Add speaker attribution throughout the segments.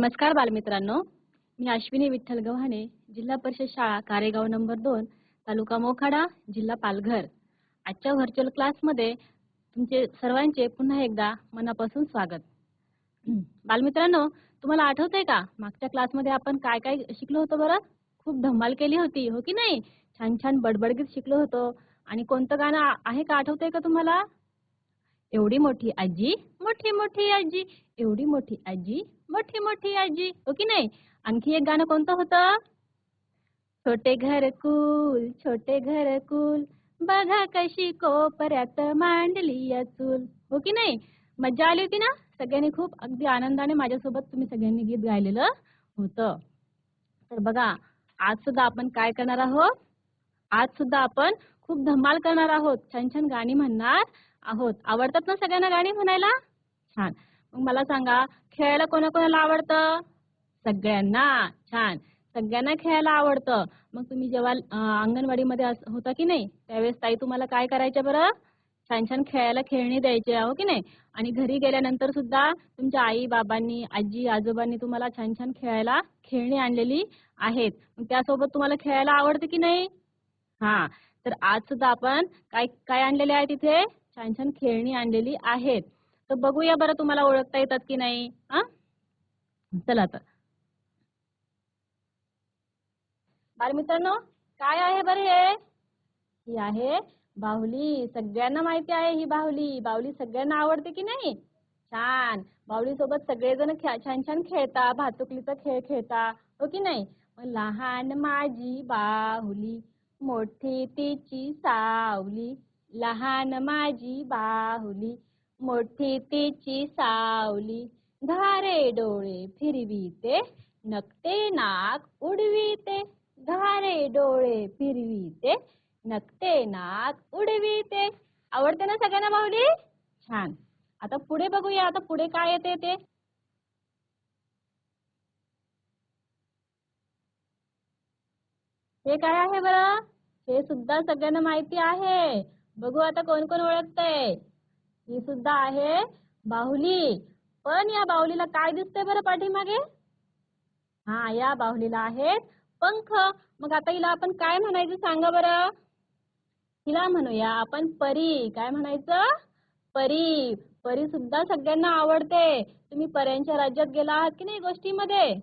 Speaker 1: नमस्कार बालमित्रांनो. मी अश्विनी विठ्ठल गव्हाणे जिल्हा परिषद शाळा कारेगाव नंबर दोन तालुका मोखाडा जिल्हा पालघर. आजच्या व्हर्च्युअल क्लासमध्ये तुमचे सर्वांचे पुन्हा एकदा मनापासून स्वागत. बालमित्रांनो तुम्हाला आठवतंय का? मागच्या क्लासमध्ये आपण काय काय शिकलो होतो बरं? खूप धमाल केली होती हो की नाही? छान छान बडबडगीत शिकलो होतो. आणि कोणतं गाणं आहे का? आठवतंय का तुम्हाला? एवढी मोठी आजी मोठी मोठी आजी एवढी मोठी आजी मोठी मोठी आजी हो की नाही? आणखी एक गाणं कोणतं होतं? छोटे घर कुल छोटे घर कुल बघा कशी कोपऱ्यात मांडली या चूल हो की नाही? मज्जा आली होती ना? सगळ्यांनी खूप अगदी आनंदाने माझ्यासोबत तुम्ही सगळ्यांनी गीत गायलेलं होतं. तर बघा आज सुद्धा आपण काय करणार आहोत? आज सुद्धा आपण खूप धमाल करणार आहोत. छान छान गाणी म्हणणार आहोत. आवडतात ना सगळ्यांना गाणी म्हणायला? छान. मग मला सांगा खेळायला कोणाकोणाला आवडतं? सगळ्यांना. छान. सगळ्यांना खेळायला आवडतं. मग तुम्ही जेव्हा अंगणवाडीमध्ये होता की नाही? त्यावेळेस ताई तुम्हाला काय करायचं बरं? छान छान खेळायला खेळणी द्यायचे हो की नाही? आणि घरी गेल्यानंतर सुद्धा तुमच्या आई बाबांनी आजी आजोबांनी तुम्हाला छान छान खेळायला खेळणी आणलेली आहेत. मग त्यासोबत तुम्हाला खेळायला आवडतं की नाही? हा. तर आज सुद्धा आपण काय काय आणलेले आहे तिथे? छान छान खेळणी आणलेली आहेत. तर बघूया बरं तुम्हाला ओळखता येतात की नाही. हा? चला तर. बालमित्रांनो काय आहे बरं हे? ही आहे बाहुली. सगळ्यांना माहिती आहे ही बाहुली. बाहुली सगळ्यांना आवडते की नाही? छान. बाहुली सोबत सगळेजण छान छान खेळता. भातुकलीचा खेळ खेळता. हो की नाही? लहान माझी बाहुली. मोठी तेची सावली लहान माझी बाहुली. मोठी तेची सावली धारे डोळे फिरविते नकते नाक उडविते. धारे डोळे फिरविते नकते नाक उडविते. आवडते ना सगळ्यांना बाहुली? छान. आता पुढे बघूया आता पुढे काय येते ते? हे काय आहे बरं? हे सुद्धा सगळ्यांना माहिती आहे. बघू आता कोण कोण ओळखतंय. ही सुद्धा आहे बाहुली. पण या बाहुलीला काय दिसतंय बरं पाठीमागे? हा या बाहुलीला आहेत पंख. मग आता हिला आपण काय म्हणायचं सांगा बरं? हिला म्हणूया आपण परी. काय म्हणायचं? परी. परी सुद्धा सगळ्यांना आवडते. तुम्ही पर्यांच्या राज्यात गेला आहात की नाही गोष्टीमध्ये?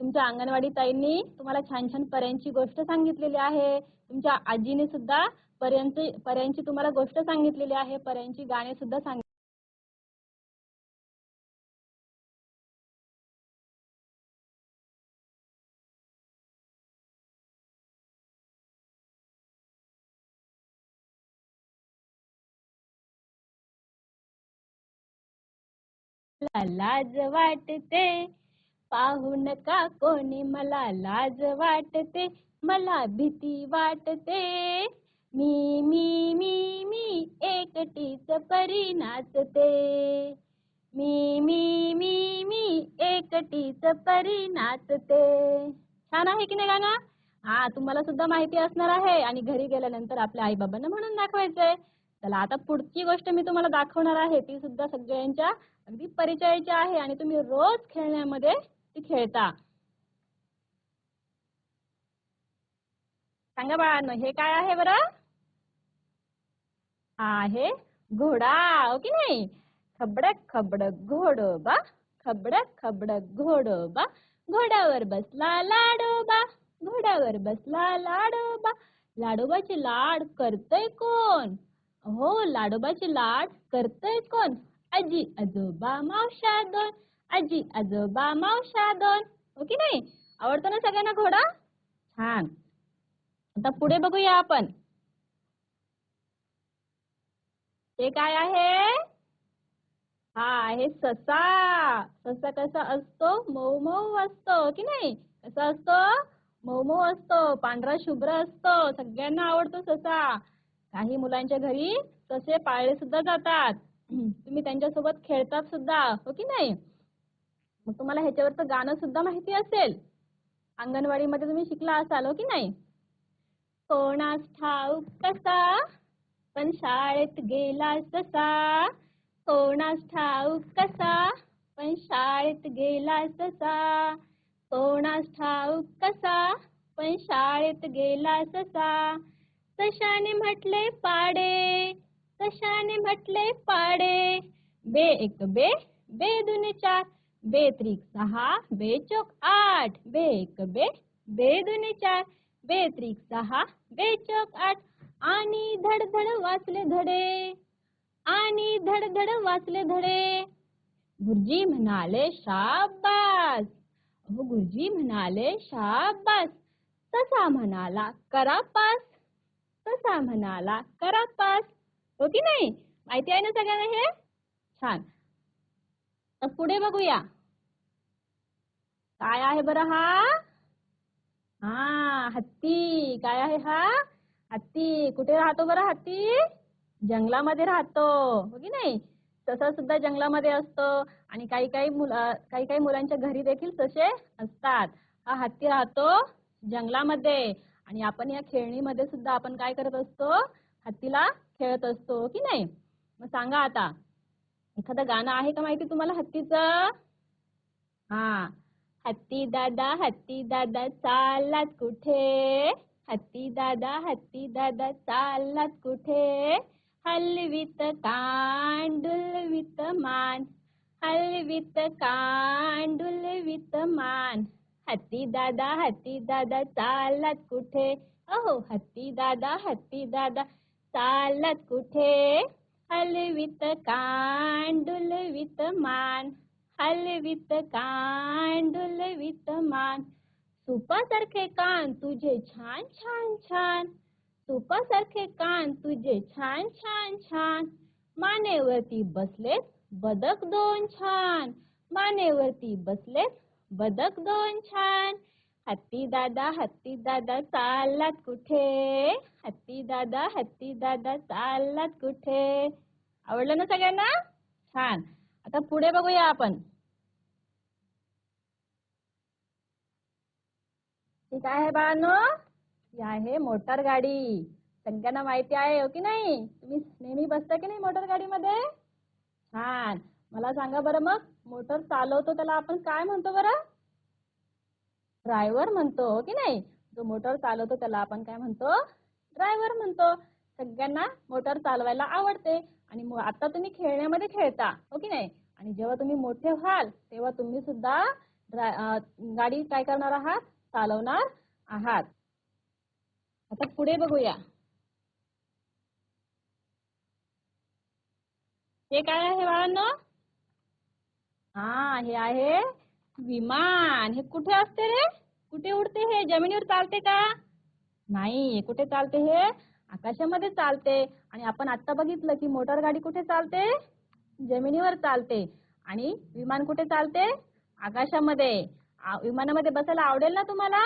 Speaker 1: तुमच्या अंगणवाडी ताईंनी तुम्हाला छान छान पर्यांची गोष्ट सांगितलेली आहे. तुमच्या आजीने सुद्धा पर्यंत पर्यांची तुम्हाला गोष्ट सांगितलेली आहे. पर्यांची गाणे सुद्धा सांग लाज वाटते. पाहू का कोणी मला लाज वाटते? मला भीती वाटते. मी मी मी मी एकटीच परी नाचते. मी मी मी मी एकटीच परी नाचते. छान आहे की नाही गाणं? हा तुम्हाला सुद्धा माहिती असणार आहे. आणि घरी गेल्यानंतर आपल्या आई बाबांना म्हणून दाखवायचंय. चला आता पुढची गोष्ट मी तुम्हाला दाखवणार आहे. ती सुद्धा सगळ्यांच्या अगदी परिचयाची आहे. आणि तुम्ही रोज खेळण्यामध्ये खेळता. सांगा बाळांनो हे काय आहे बरं? आहे घोडा हो की नाही? खबडक खबडक घोडोबा खबडक खबडक घोडोबा घोड्यावर बसला लाडोबा घोड्यावर बसला लाडोबा लाडोबाचे लाड करतय कोण? हो लाडोबाचे लाड करतय कोण? आजी आजोबा मावशा दोन. आजी आजोबा मावशा दोन. हो की नाही? आवडतो ना सगळ्यांना घोडा? छान. आता पुढे बघूया आपण. हे काय आहे? हा आहे ससा. ससा कसा असतो? मऊ मऊ असतो. हो की नाही? कसा असतो? मऊ मऊ असतो. पांढरा शुभ्र असतो. सगळ्यांना आवडतो ससा. काही मुलांच्या घरी ससे पाळले सुद्धा जातात. तुम्ही त्यांच्यासोबत खेळतात सुद्धा. हो की नाही? मग तुम्हाला ह्याच्यावरचं गाणं सुद्धा माहिती असेल. अंगणवाडीमध्ये तुम्ही शिकला असाल हो की नाही? कोणास ठाऊक कसा पण शाळेत गेला ससा कोणास ठाऊक कसा पण शाळेत गेला ससा कोणास ठाऊक कसा पण शाळेत गेला ससा सशाने म्हटले पाडे सशाने म्हटले पाडे. बे एक बे बे दुने चार बे त्रिक सहा बे चौक आठ बे एक बे बे दुने चार बे त्रिक सहा बे चौक आठ. आणि धड धड वाचले धडे आणि धड धड वाचले धडे. गुरुजी म्हणाले शाबास. अहो गुरुजी म्हणाले शाबास. तसा म्हणाला करा पास तसा म्हणाला करा पास हो की नाही? माहिती आहे ना सगळ्यांना हे? छान. तर पुढे बघूया. काय आहे बरं हा? हा हत्ती. काय आहे हा? हत्ती. कुठे राहतो बरं हत्ती? जंगलामध्ये राहतो. हो की नाही? तसा सुद्धा जंगलामध्ये असतो. आणि काही काही मुल काही काही मुलांच्या घरी देखील तसे असतात. हा हत्ती राहतो जंगलामध्ये. आणि आपण या खेळणीमध्ये सुद्धा आपण काय करत असतो? हत्तीला खेळत असतो. हो की नाही? मग सांगा आता. एखादं गाणं आहे का माहिती तुम्हाला हत्तीचं? हा. हत्ती दादा हत्ती दादा चाललात कुठे? हत्ती दादा हत्ती दादा चाललात कुठे? हलवीत कान डुलवीत मान हलवीत कान डुलवीत मान. हत्ती दादा हत्ती दादा चाललात कुठे? अहो हत्ती दादा हत्ती दादा चाललात कुठे? हलवित कांडुलवित मान हलवित कांडुलवित मान. सुपासारखे कान तुझे छान छान छान. सुपासारखे कान तुझे छान छान छान. मानेवरती बसलेत बदक दोन छान. मानेवरती बसलेत बदक दोन छान. हत्ती दादा हत्ती दादा चाललात कुठे? हत्ती दादा हत्ती दादा चाललात कुठे? आवडलं ना सगळ्यांना? छान. आता पुढे बघूया आपण. ठीक आहे बाळांनो? ही आहे मोटार गाडी. सगळ्यांना माहिती आहे हो की नाही? तुम्ही नेहमी बसता की नाही मोटर गाडीमध्ये? छान. मला सांगा बरं मग मोटर चालवतो त्याला आपण काय म्हणतो बरं? ड्रायव्हर म्हणतो की नाही? जो मोटर चालवतो त्याला आपण काय म्हणतो? ड्रायव्हर म्हणतो. सगळ्यांना मोटर चालवायला आवडते आणि आता तुम्ही खेळण्यामध्ये खेळता हो की नाही? आणि जेव्हा तुम्ही मोठे व्हाल तेव्हा तुम्ही सुद्धा गाडी काय करणार आहात? चालवणार आहात. आता पुढे बघूया. हे काय आहे बाळांना? हा हे आहे विमान. हे कुठे असते रे? कुठे उडते हे? जमिनीवर चालते का? नाही हे कुठे चालते हे? आकाशामध्ये चालते. आणि आपण आता बघितलं की मोटर गाडी कुठे चालते? जमिनीवर चालते. आणि विमान कुठे चालते? आकाशामध्ये. विमानामध्ये बसायला आवडेल ना तुम्हाला?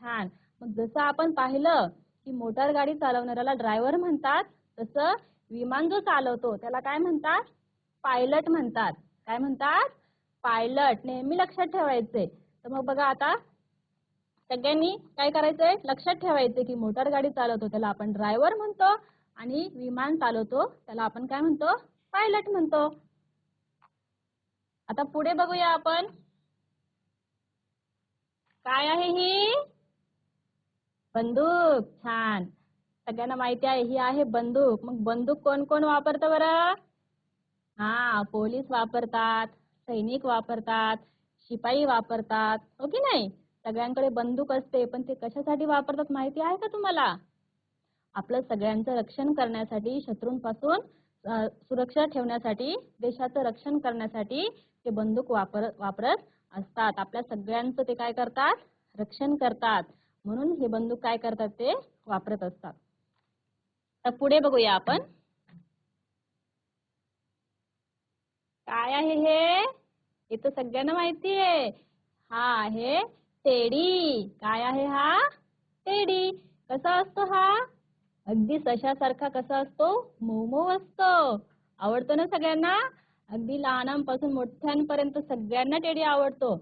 Speaker 1: छान. मग जसं आपण पाहिलं की मोटार गाडी चालवणाऱ्याला ड्रायव्हर म्हणतात तसं विमान जो चालवतो त्याला काय म्हणतात? पायलट म्हणतात. काय म्हणतात? पायलट नेहमी लक्षात ठेवायचे. तर मग बघा आता सगळ्यांनी काय करायचंय? लक्षात ठेवायचे की मोटार गाडी चालवतो त्याला आपण ड्रायव्हर म्हणतो आणि विमान चालवतो त्याला आपण काय म्हणतो? पायलट म्हणतो. आता पुढे बघूया आपण. काय आहे ही? बंदूक. छान. सगळ्यांना माहिती आहे ही आहे बंदूक. मग बंदूक कोण कोण वापरतं बरं? हा पोलीस वापरतात. सैनिक वापरतात शिपाई वापरतात हो की नाही? सगळ्यांकडे बंदूक असते पण ते कशासाठी वापरतात माहिती आहे का तुम्हाला? आपलं सगळ्यांचं रक्षण करण्यासाठी शत्रूंपासून सुरक्षा ठेवण्यासाठी देशाचं रक्षण करण्यासाठी ते बंदूक वापर वापरत असतात. आपल्या सगळ्यांचं ते काय करतात? रक्षण करतात. म्हणून हे बंदूक काय करतात ते? वापरत असतात. तर पुढे बघूया आपण. काय आहे हे? हे तर सगळ्यांना माहिती आहे. हा आहे टेडी. काय आहे हा? टेडी. कसा असतो हा? अगदी सशासारखा कसा असतो? मऊ मऊ असतो. आवडतो ना सगळ्यांना? अगदी लहानांपासून मोठ्यांपर्यंत सगळ्यांना टेडी आवडतो.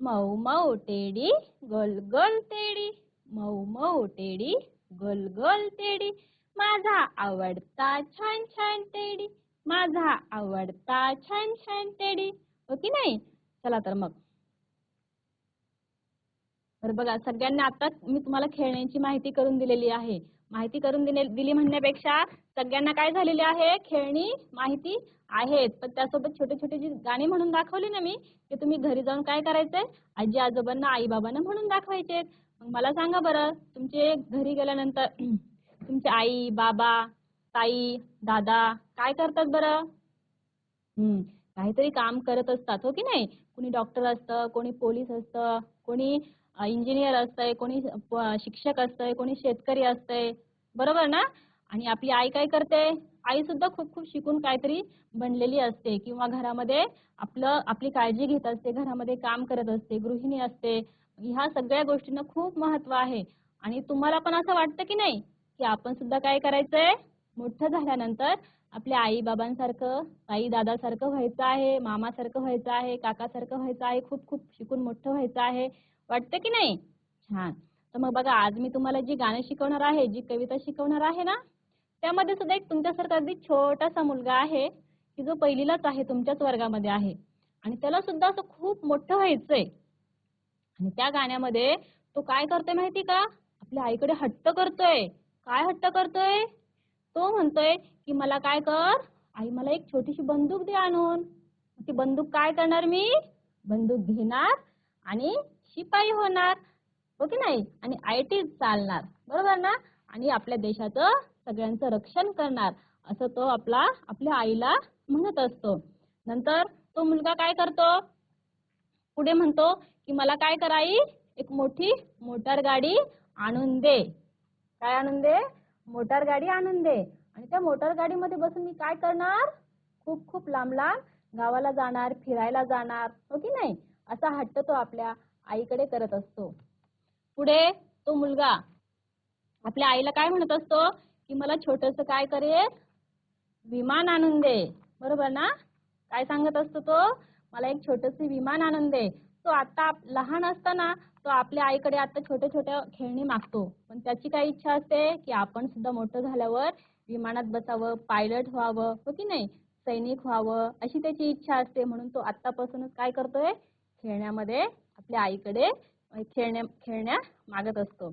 Speaker 1: मऊ मऊ टेडी गोल गोल टेडी. मऊ मऊ टेडी गोल गोल टेडी. माझा आवडता छान छान टेडी. माझा आवडता छान छान टेडी. हो नाही? चला तर मग. तर बघा सगळ्यांना आता मी तुम्हाला खेळण्यांची माहिती करून दिलेली आहे. माहिती करून दिले दिली म्हणण्यापेक्षा सगळ्यांना काय झालेली आहे? खेळणी माहिती आहेत. पण त्यासोबत छोटे छोटे जी गाणी म्हणून दाखवली ना मी ते तुम्ही घरी जाऊन काय करायचंय? आजी आजोबांना आई बाबांना म्हणून दाखवायचे मग मला सांगा बरं तुमचे घरी गेल्यानंतर तुमचे आई बाबा ताई दादा काय करतात बरं? हम्म काहीतरी काम करत असतात हो की नाही? कोणी डॉक्टर असतं कोणी पोलीस असतं कोणी इंजिनियर असतंय कोणी शिक्षक असतंय कोणी शेतकरी असतंय. बरोबर ना? आणि आपली आई काय करते? आई सुद्धा खूप खूप शिकून काहीतरी बनलेली असते. किंवा घरामध्ये आपलं आपली काळजी घेत असते घरामध्ये काम करत असते गृहिणी असते. ह्या सगळ्या गोष्टींना खूप महत्त्व आहे. आणि तुम्हाला पण असं वाटतं की नाही? की आपण सुद्धा काय करायचंय? मोठं झाल्यानंतर आपल्या आई बाबांसारखं आई दादासारखं व्हायचं आहे मामासारखं व्हायचं आहे काकासारखं व्हायचं आहे खूप खूप शिकून मोठं व्हायचं आहे. वाटतं की नाही? छान. तर मग बघा आज मी तुम्हाला जी गाणं शिकवणार आहे जी कविता शिकवणार आहे ना त्यामध्ये सुद्धा एक तुमच्यासारखा अगदी छोटासा मुलगा आहे की जो पहिलीलाच आहे तुमच्याच वर्गामध्ये आहे. आणि त्याला सुद्धा असं खूप मोठं व्हायचंय. आणि त्या गाण्यामध्ये तो काय करतोय माहिती का? आपल्या आईकडे हट्ट करतोय. काय हट्ट करतोय? तो म्हणतोय की मला काय कर? आई मला एक छोटीशी बंदूक दे आणून. ती बंदूक काय करणार मी? बंदूक घेणार आणि शिपाई होणार. हो की नाही? आणि आय टी चालणार. बरोबर ना? आणि आपल्या देशाचं सगळ्यांचं रक्षण करणार. असं तो आपला आपल्या आईला म्हणत असतो. नंतर तो मुलगा काय करतो? पुढे म्हणतो की मला काय कराई एक मोठी मोटार गाडी आणून दे. काय आणून दे? मोटार गाडी आणून दे. आणि त्या मोटार गाडीमध्ये बसून मी काय करणार? खूप खूप लांब लांब गावाला जाणार फिरायला जाणार हो की नाही? असा हट्ट तो आपल्या आईकडे करत असतो. पुढे तो मुलगा आपल्या आईला काय म्हणत असतो? की मला छोटस काय करेल? विमान आणून दे. बरोबर ना? काय सांगत असतो तो? मला एक छोटस विमान आणून दे. तो आता आप- लहान असताना तो आपल्या आईकडे आता छोट्या छोट्या खेळणी मागतो. पण त्याची काय इच्छा असते की आपण सुद्धा मोठं झाल्यावर विमानात बसावं पायलट व्हावं हो की नाही? सैनिक व्हावं अशी त्याची इच्छा असते. म्हणून तो आतापासूनच काय करतोय? खेळण्यामध्ये आपल्या आईकडे खेळण्या खेळण्या मागत असतो.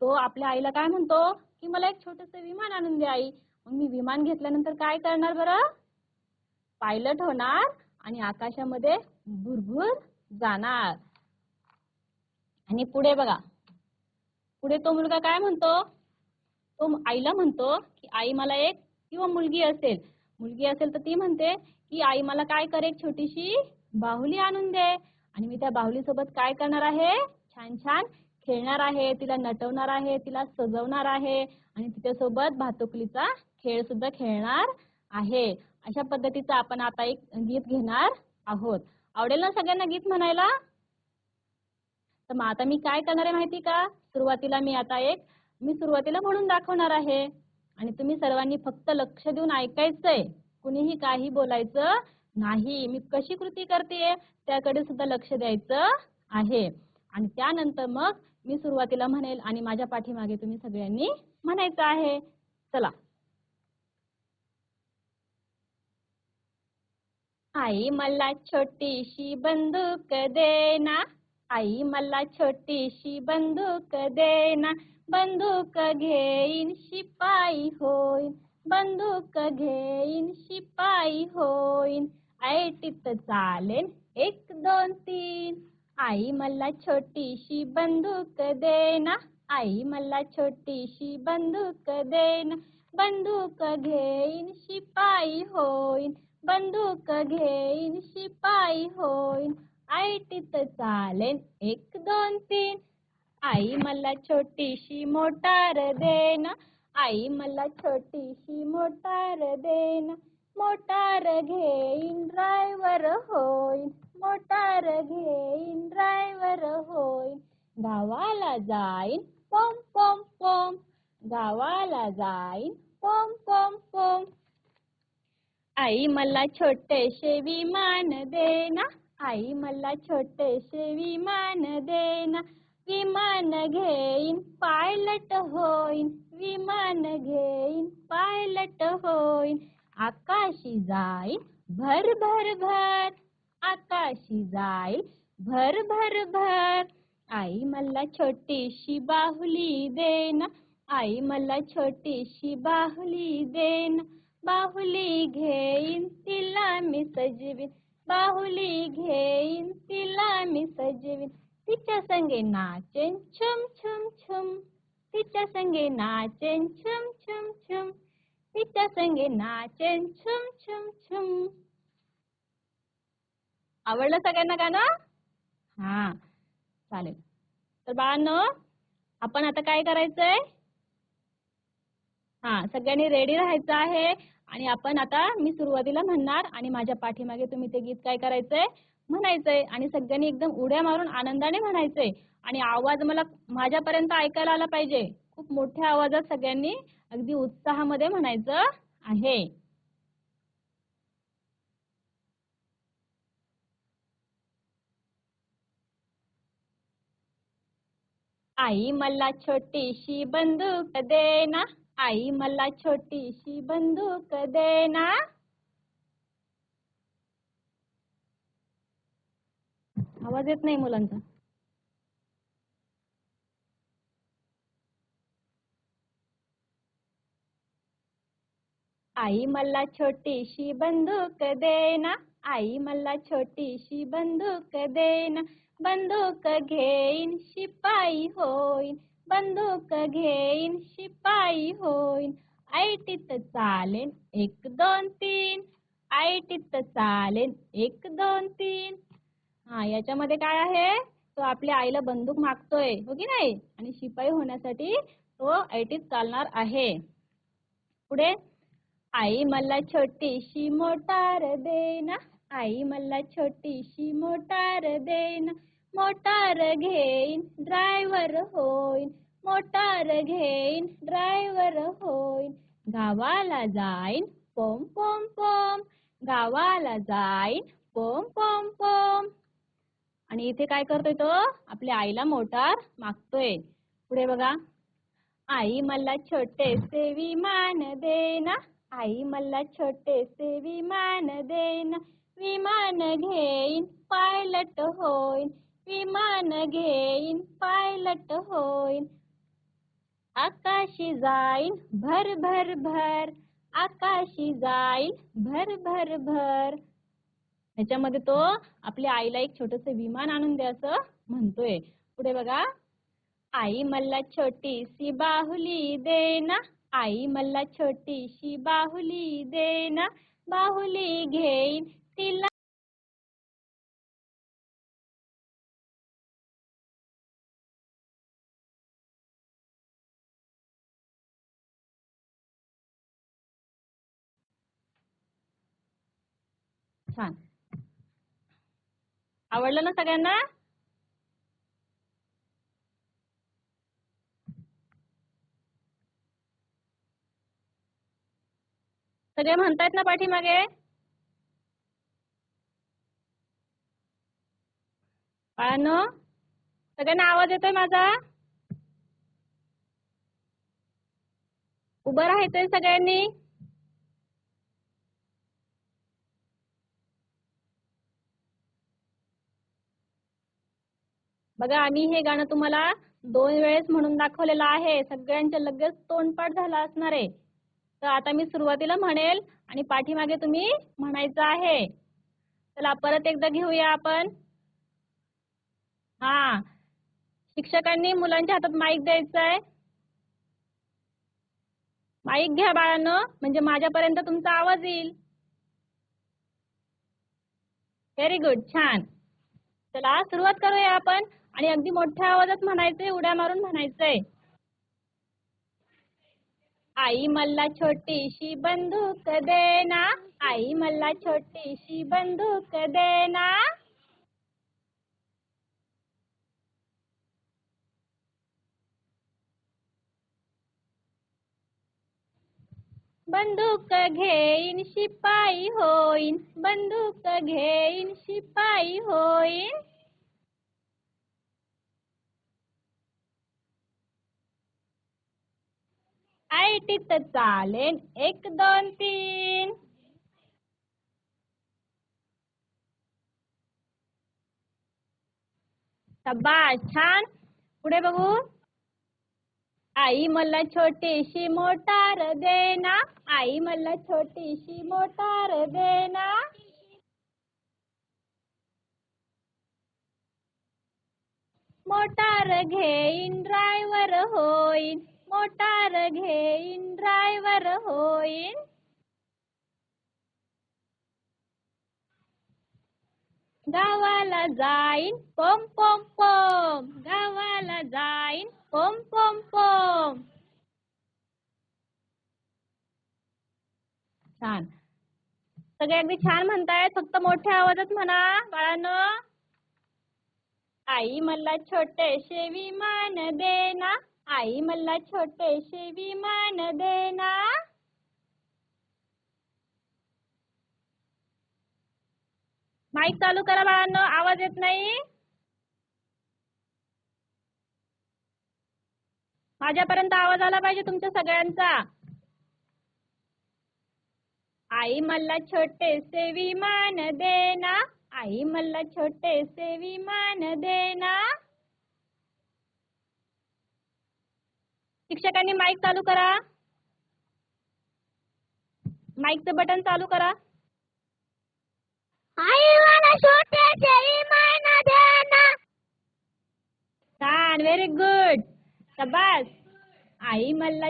Speaker 1: तो आपल्या आईला काय म्हणतो? की मला एक छोटस विमान आणून दे आई. मग मी विमान घेतल्यानंतर काय करणार बरं? पायलट होणार आणि आकाशामध्ये भुरभुर जाणार. आणि पुढे बघा. पुढे तो मुलगा काय म्हणतो? तो आईला म्हणतो की आई मला एक किंवा मुलगी असेल. मुलगी असेल तर ती म्हणते की आई मला काय करे एक छोटीशी बाहुली आणून दे. आणि मी त्या बाहुली सोबत काय करणार आहे? छान छान खेळणार आहे. तिला नटवणार आहे तिला सजवणार आहे. आणि तिच्यासोबत भातुकलीचा खेळ सुद्धा खेळणार आहे. अशा पद्धतीचं आपण आता एक गीत घेणार आहोत. आवडेल ना सगळ्यांना गीत म्हणायला? तर मग आता मी काय करणार आहे माहिती का? सुरुवातीला मी आता एक मी सुरुवातीला म्हणून दाखवणार आहे. आणि तुम्ही सर्वांनी फक्त लक्ष देऊन ऐकायचंय. कुणीही काही बोलायचं नाही. मी कशी कृती करते त्याकडे सुद्धा लक्ष द्यायचं आहे. आणि त्यानंतर मग मी सुरुवातीला म्हणेल आणि माझ्या पाठीमागे तुम्ही सगळ्यांनी म्हणायचं आहे. चला. आई मला छोटीशी बंदूक देना आई मला छोटीशी बंदूक देना बंदूक घेईन शिपाई होईन बंदूक घेईन शिपाई होईन. ऐटीत चालेन एक दोन तीन. आई मला छोटीशी बंदूक देना आई मला छोटीशी बंदूक देना बंदूक घेईन शिपाई होईन बंदूक घेईन शिपाई होईन. आयटीत चालेन एक दोन तीन. आई मला छोटीशी मोटार देना आई मला छोटीशी मोटार देना. मोटार घेईन ड्रायव्हर होईन मोटार घेईन ड्रायव्हर होईन. गावाला जाईन पोम पोम पोम. गावाला जाईन पोम पोम पोम. आई मला छोटेसे विमान देना आई मला छोटेसे विमान देना विमान घेईन पायलट होईन. विमान घेईन पायलट होईन. आकाशी जाईन भर भर भर. आकाशी जाईल भर भर भर. आई मला छोटीशी बाहुली देना आई मला छोटीशी बाहुली देना बाहुली घेईन तिला मी सजवीन. बाहुली घेईन तिला मी सजवीन. तिच्या संगे नाचेन छुम छुम छुम. तिच्या संगे नाचेन छुम छुम छुम. तिच्या संगे नाचेन छुम छुम छुम. आवडलं सगळ्यांना गाणं? हा चालेल. तर बाळांनो आपण आता काय करायचंय? हा सगळ्यांनी रेडी राहायचं आहे. आणि आपण आता मी सुरुवातीला म्हणणार आणि माझ्या पाठीमागे तुम्ही ते गीत काय करायचंय? म्हणायचंय. आणि सगळ्यांनी एकदम उड्या मारून आनंदाने म्हणायचंय. आणि आवाज मला माझ्यापर्यंत ऐकायला आला पाहिजे. खूप मोठ्या आवाजात सगळ्यांनी अगदी उत्साहामध्ये म्हणायचं आहे. आई मला छोटीशी बंदूक देना आई मला छोटीशी बंदूक देना आवाज येत नाही मुलांचा. आई मला छोटीशी बंदूक देना आई मला छोटीशी बंदूक देना बंदूक घेईन शिपाई होईन. बंदूक घेईन शिपाई होईन आयटीत चालेन एक दोन तीन आयटीत चालेन एक दोन तीन. हा याच्यामध्ये काय आहे? तो आपल्या आईला बंदूक मागतोय हो की नाही? आणि शिपाई होण्यासाठी तो आयटीत चालणार आहे. पुढे आई मला छोटीशी मोटार देना आई मला छोटीशी मोटार देना मोटार घेईन ड्रायव्हर होईन. मोटार घेईन ड्रायव्हर होईन. गावाला जाईन पोम पोम पोम. गावाला जाईन पोम पोम पोम. आणि इथे काय करतोय तो? आपल्या आईला मोटार मागतोय. पुढे बघा. आई मला छोटेसे विमान देना. आई मला छोटेसे विमान देना. विमान घेईन पायलट होईन. विमान घेईन पायलट होईन. आकाशी जाईन भर भर भर. आकाशी जाईल भर भर भर. ह्याच्यामध्ये तो आपल्या आईला एक छोटस विमान आणून द्यायचं म्हणतोय. पुढे बघा. आई मला छोटीशी बाहुली देना आई मला छोटीशी बाहुली देना बाहुली घेईन तिला छान आवडलं ना सगळ्यांना? सगळे म्हणतायत ना पाठीमागे? बाळांनो सगळ्यांना आवाज येतोय माझा? उभं राहायचंय सगळ्यांनी? बघा आम्ही हे गाणं तुम्हाला दोन वेळेस म्हणून दाखवलेलं आहे. सगळ्यांच्या लगेच तोंडपाठ झाला असणार आहे. तर आता मी सुरुवातीला म्हणेल आणि पाठीमागे तुम्ही म्हणायचं आहे. चला परत एकदा घेऊया आपण. हा. शिक्षकांनी मुलांच्या हातात माईक द्यायचा आहे माईक घ्या बाळांनो म्हणजे माझ्यापर्यंत तुमचा आवाज येईल. व्हेरी गुड छान. चला सुरुवात करूया आपण. आणि अगदी मोठ्या आवाजात म्हणायचंय उड्या मारून म्हणायचंय. आई मला छोटीशी बंदूक देना आई मला छोटीशी बंदूक देना बंदूक घेईन शिपाई होईन. बंदूक घेईन शिपाई होईन. आयटीत चालेन एक दोन तीन. बा छान. पुढे बघू. आई मला छोटीशी मोटार देना आई मला छोटीशी मोटार देना मोटार घेईन ड्रायव्हर होईन. मोटार घेईन ड्रायव्हर होईन. गावाला जाईन पोम पोम पोम गावाला जाईन पोम पोम पोम छान. सगळे अगदी छान म्हणतायत फक्त मोठ्या आवाजात म्हणा बाळांनो. आई मला छोटेसे विमान देना आई मला छोटेसे विमान देना माईक चालू करा बाळांनो आवाज येत नाही. माझ्यापर्यंत आवाज आला पाहिजे तुमच्या सगळ्यांचा. आई मला छोटेसे विमान देना आई मला छोटेसे विमान देना शिक्षकांनी माईक चालू करा. माईकचं बटन चालू करा
Speaker 2: आई मला छोटेसे विमान देना
Speaker 1: छान व्हेरी गुड शबास आई मला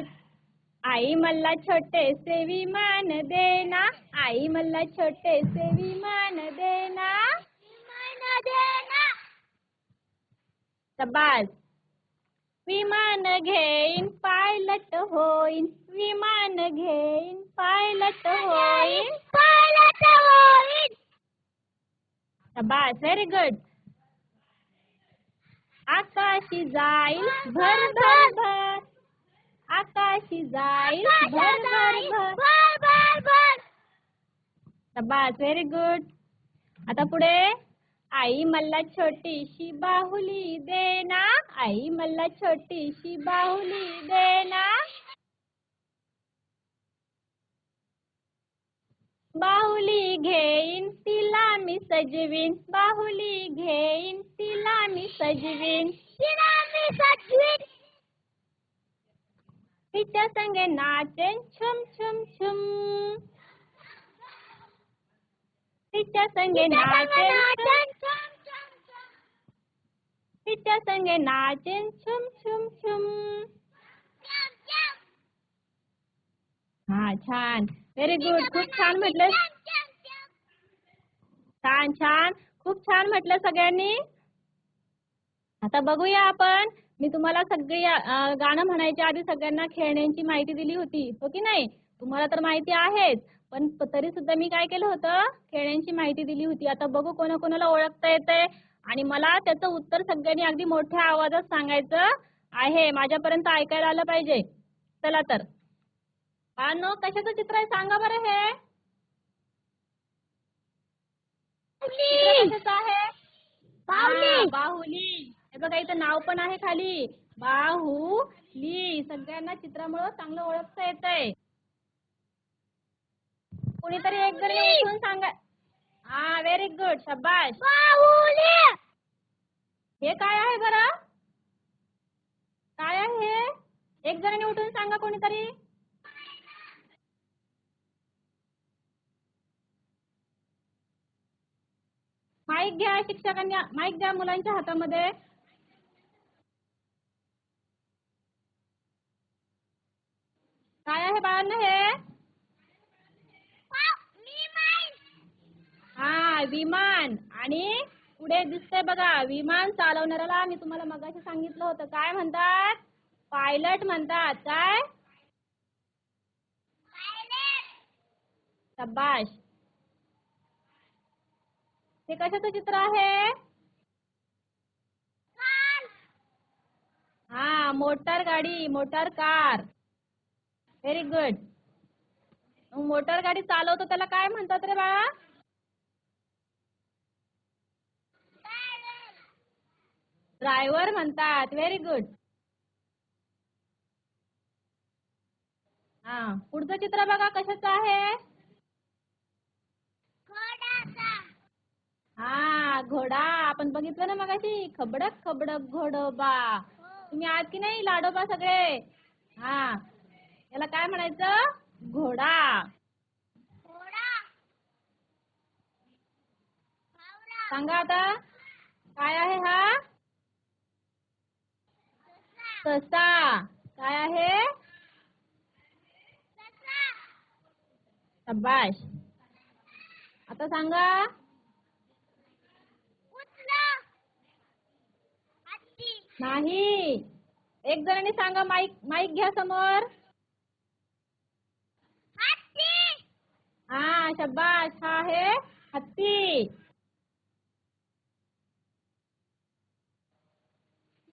Speaker 1: आई मला छोटेसे विमान देना. आई मला छोटेसे विमान देना.
Speaker 2: विमान देना.
Speaker 1: शबास विमान घेईन पायलट होईन. विमान घेईन पायलट होईन.
Speaker 2: पायलट होईन.
Speaker 1: शबास व्हेरी गुड आकाशी जाईल भर भर भर. आकाशी जाईल भर भर भर.
Speaker 2: भर भर
Speaker 1: शबास व्हेरी गुड आता पुढे. आई मला छोटीशी बाहुली देना आई मला छोटीशी बाहुली देना बाहुली घेईन तिला मी सजवीन. बाहुली घेईन तिला मी सजवीन.
Speaker 2: तिला मी सजवीन.
Speaker 1: तिच्या संगे नाचेन. छुम छुम छुम. तिच्या संगे नाचेन. तिच्या संगे नाचेन. छुम छुम. हा छान व्हेरी गुड खूप छान म्हटलं. छान छान खूप छान म्हटलं सगळ्यांनी. आता बघूया आपण. मी तुम्हाला सगळी गाणं म्हणायच्या आधी सगळ्यांना खेळण्यांची माहिती दिली होती. हो की नाही? तुम्हाला तर माहिती आहेच. पण तरी सुद्धा मी काय केलं होतं? खेळण्यांची माहिती दिली होती. आता बघू कोणाकोणाला ओळखता येतंय. आणि मला त्याचं उत्तर सगळ्यांनी अगदी मोठ्या आवाजात सांगायचं आहे. माझ्यापर्यंत ऐकायला आलं पाहिजे. चला तर. नो कशाचं चित्र आहे? सांगा बरं हे. चित्र कशाचं आहे?
Speaker 2: बाहुली.
Speaker 1: हा, बाहुली. हे बघा इथं नाव पण आहे खाली. बाहुली. सगळ्यांना चित्रामुळं चांगलं ओळखता येतंय. कुणीतरी एक जण उठून सांगा. हा व्हेरी गुड शबाश
Speaker 2: बाहुली.
Speaker 1: हे काय आहे बरं? काय आहे हे? एक जणांनी उठून सांगा कोणीतरी. माईक घ्या शिक्षकांनी माईक द्या मुलांच्या हातामध्ये. काय आहे बाळांना हे? हा विमान. आणि पुढे दिसतंय बघा विमान चालवणाऱ्याला मी तुम्हाला मगाशी सांगितलं होतं. काय म्हणतात? पायलट म्हणतात. काय? शबाश ते कशाचं चित्र आहे? हा मोटार गाडी मोटार कार. व्हेरी गुड मोटार गाडी चालवतो त्याला काय म्हणतात रे बाळा? ड्रायव्हर म्हणतात. व्हेरी गुड हा पुढचं चित्र बघा कशाचं आहे? हा घोडा. आपण बघितलं ना मगाशी? खबडक खबडक घोडोबा. तुम्ही आहात की नाही लाडोबा सगळे? हा. याला काय म्हणायचं? घोडा. सांगा आता. काय आहे हा? ससा. काय आहे? शबाश. आता सांगा
Speaker 2: उचलं हत्ती
Speaker 1: नाही. एक जणांनी सांगा माईक माईक घ्या समोर. हा शबाश हा आहे हत्ती.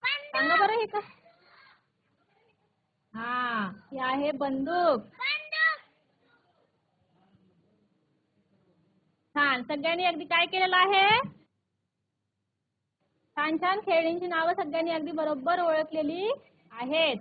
Speaker 1: सांगा बरं हे का? हा ही आहे बंदूक.
Speaker 2: बंदूक!
Speaker 1: छान. सगळ्यांनी अगदी काय केलेलं आहे? छान छान खेळणींची नावं सगळ्यांनी अगदी बरोबर ओळखलेली आहेत.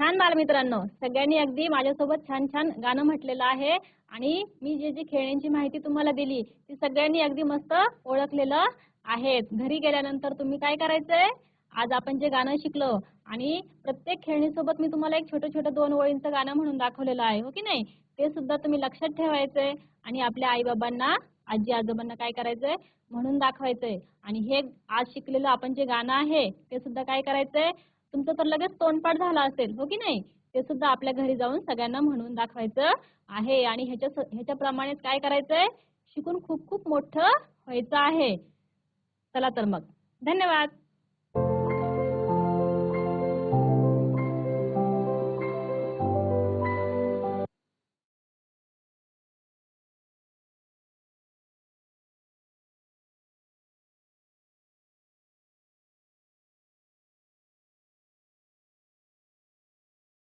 Speaker 1: छान बालमित्रांनो सगळ्यांनी अगदी माझ्यासोबत छान छान गाणं म्हटलेलं आहे आणि मी जे जी खेळण्यांची माहिती तुम्हाला दिली ती सगळ्यांनी अगदी मस्त ओळखलेलं आहेत. घरी गेल्यानंतर तुम्ही काय करायचंय? आज आपण जे गाणं शिकलो आणि प्रत्येक खेळणीसोबत मी तुम्हाला एक छोटं छोटं दोन ओळींचं गाणं म्हणून दाखवलेलं आहे हो की नाही? ते सुद्धा तुम्ही लक्षात ठेवायचंय आणि आपल्या आईबाबांना आजी आजोबांना काय करायचंय? म्हणून दाखवायचंय. आणि हे आज शिकलेलं आपण जे गाणं आहे ते सुद्धा काय करायचंय? तुमचं तर लगेच तोंडपाठ झाला असेल हो की नाही? ते सुद्धा आपल्या घरी जाऊन सगळ्यांना म्हणून दाखवायचं आहे. आणि ह्याच्या ह्याच्याप्रमाणेच काय करायचंय? शिकून खूप खूप मोठं व्हायचं आहे. चला तर मग. धन्यवाद.